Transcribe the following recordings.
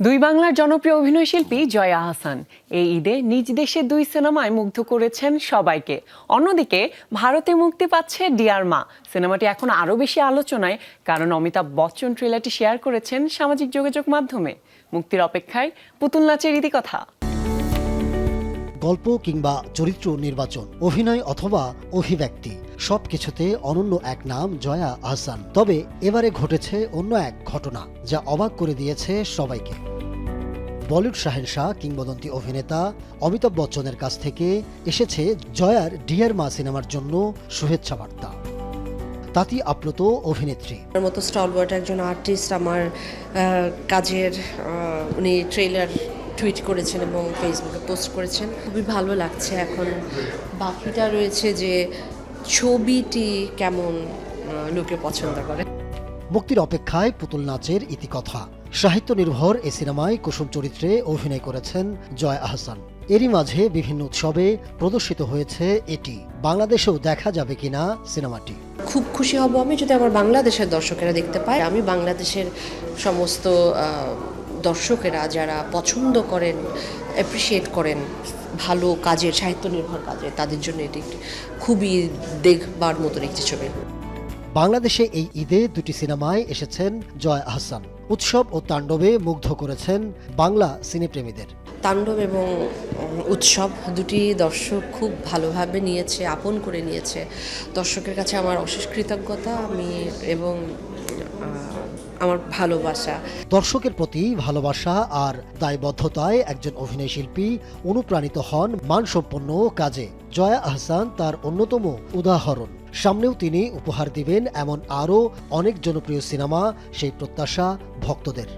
দুই বাংলার জনপ্রিয় অভিনয়শিল্পী জয়া আহসান এই ঈদে নিজ দেশের দুই সিনেমায় মুগ্ধ করেছেন সবাইকে। অন্যদিকে ভারতে মুক্তি পাচ্ছে ডিয়ার মা। সিনেমাটি এখন আরও বেশি আলোচনায়, কারণ অমিতাভ বচ্চন ট্রেলারটি শেয়ার করেছেন সামাজিক যোগাযোগ মাধ্যমে। মুক্তির অপেক্ষায় পুতুল নাচের ইতিকথা গল্প কিংবা চরিত্র নির্বাচন, অভিনয় অথবা অভিব্যক্তি, সবকিছুতে অনন্য এক নাম জয়া আহসান তবে এবারে ঘটেছে অন্য এক ঘটনা, যা অবাক করে দিয়েছে সবাইকে। বলিউড শাহেনশাহ কিংবদন্তি অভিনেতা অমিতাভ বচ্চনের কাছ থেকে এসেছে জয়ার ডিয়ার মা সিনেমার জন্য শুভেচ্ছা বার্তা। তাতি আপ্লুত অভিনেত্রী। আমার মতো স্টলওয়ার্ড একজন আর্টিস্ট আমার কাজের উনি ট্রেলার টুইট করেছেন এবং ফেসবুকে পোস্ট করেছেন। খুবই ভালো লাগছে এখন। বাকিটা রয়েছে যে ছবিটি কেমন লোকে পছন্দ করে। মুক্তির অপেক্ষায় পুতুল নাচের ইতিকথা। সাহিত্য নির্ভর এ সিনেমায় কুসুম চরিত্রে অভিনয় করেছেন জয় আহসান। এরই মাঝে বিভিন্ন উৎসবে প্রদর্শিত হয়েছে এটি। বাংলাদেশেও দেখা যাবে কিনা সিনেমাটি? খুব খুশি হব আমি যদি আমার বাংলাদেশের দর্শকেরা দেখতে পায়। আমি বাংলাদেশের সমস্ত দর্শকেরা যারা পছন্দ করেন অ্যাপ্রিসিয়েট করেন ভালো কাজের সাহিত্য নির্ভর কাজে তাদের জন্য এটি একটি খুবই দেখবার মতন একটি ছবি। বাংলাদেশে এই ঈদে দুটি সিনেমায় এসেছেন জয় আহসান। উৎসব ও তাণ্ডবে মুগ্ধ করেছেন বাংলা সিনেপ্রেমীদের। তাণ্ডব এবং উৎসব দুটি দর্শক খুব ভালোভাবে নিয়েছে, আপন করে নিয়েছে। দর্শকের কাছে আমার অশেষ কৃতজ্ঞতা। আমি, এবং আমার ভালোবাসা। দর্শকের প্রতি ভালোবাসা আর দায়বদ্ধতায় একজন অভিনয় শিল্পী অনুপ্রাণিত হন মানসম্পন্ন কাজে। জয়া আহসান তার অন্যতম উদাহরণ। সামনেও তিনি উপহার দিবেন এমন আরও অনেক জনপ্রিয় সিনেমা, সেই প্রত্যাশা ভক্তদের।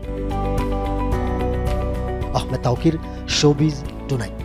Ahmed Taukir showbiz tonight.